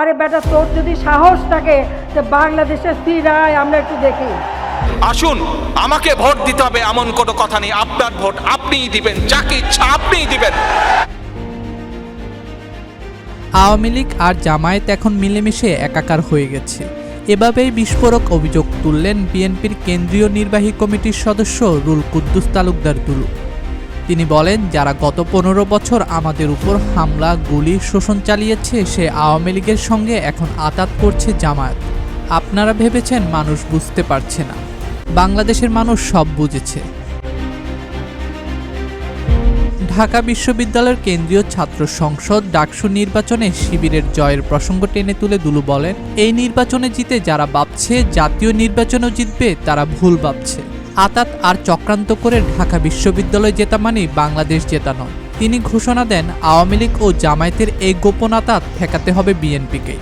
আরে বেটা তোর যদি সাহস থাকে যে বাংলাদেশের সিরায় আমরা একটু দেখি। আসুন আমাকে ভোট দিতে হবে এমন কোনো কথা নেই। আপনার ভোট আপনিই দিবেন যাকে ইচ্ছা আপনিই দিবেন। আওয়ামী লীগ আর জামায়াত এখন মিলেমিশে একাকার হয়ে গেছে। এভাবেই বিস্ফোরক অভিযোগ তুললেন বিএনপির কেন্দ্রীয় নির্বাহী কমিটির সদস্য রুল কুদ্দুস তালুকদার দুলু। তিনি বলেন, যারা গত পনেরো বছর আমাদের উপর হামলা, গুলি, শোষণ চালিয়েছে, সে আওয়ামী লীগের সঙ্গে এখন আতাত করছে জামায়াত। আপনারা ভেবেছেন মানুষ বুঝতে পারছে না। বাংলাদেশের মানুষ সব বুঝেছে। ঢাকা বিশ্ববিদ্যালয়ের কেন্দ্রীয় ছাত্র সংসদ ডাকসু নির্বাচনে শিবিরের জয়ের প্রসঙ্গ টেনে তুলে দুলু বলেন, এই নির্বাচনে জিতে যারা ভাবছে, জাতীয় নির্বাচনেও জিতবে, তারা ভুল ভাবছে। আতাত আর চক্রান্ত করে ঢাকা বিশ্ববিদ্যালয় জেতা মানেই বাংলাদেশ জেতা নয়। তিনি ঘোষণা দেন, আওয়ামী লীগ ও জামায়াতের এই গোপন আতাত ঠেকাতে হবে বিএনপিকেই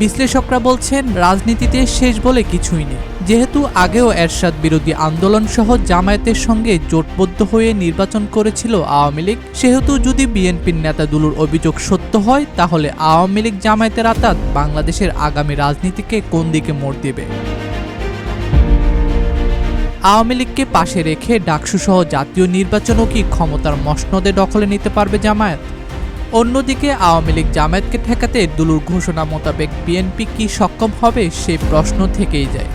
বিশ্লেষকরা বলছেন, রাজনীতিতে শেষ বলে কিছুই নেই। যেহেতু আগেও এরশাদ বিরোধী আন্দোলন সহ জামায়াতের সঙ্গে জোটবদ্ধ হয়ে নির্বাচন করেছিল আওয়ামী লীগ, সেহেতু যদি বিএনপির নেতাদুলুর অভিযোগ সত্য হয়, তাহলে আওয়ামী লীগ জামায়াতের আতাত বাংলাদেশের আগামী রাজনীতিকে কোন দিকে মোড় দেবে? আওয়ামী লীগকে পাশে রেখে ডাকসুসহ জাতীয় নির্বাচনও কি ক্ষমতার মসনদে দখলে নিতে পারবে জামায়াত? অন্যদিকে আওয়ামী লীগ জামায়াতকে ঠেকাতে দুলুর ঘোষণা মোতাবেক বিএনপি কি সক্ষম হবে সে প্রশ্ন থেকেই যায়।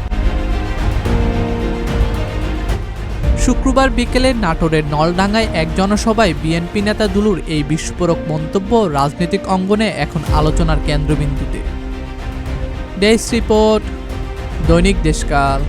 শুক্রবার বিকেলে নাটোরের নলডাঙ্গায় এক জনসভায় বিএনপি নেতা দুলুর এই বিস্ফোরক মন্তব্য রাজনৈতিক অঙ্গনে এখন আলোচনার কেন্দ্রবিন্দুতে। ডেস্ক রিপোর্ট, দৈনিক দেশকাল।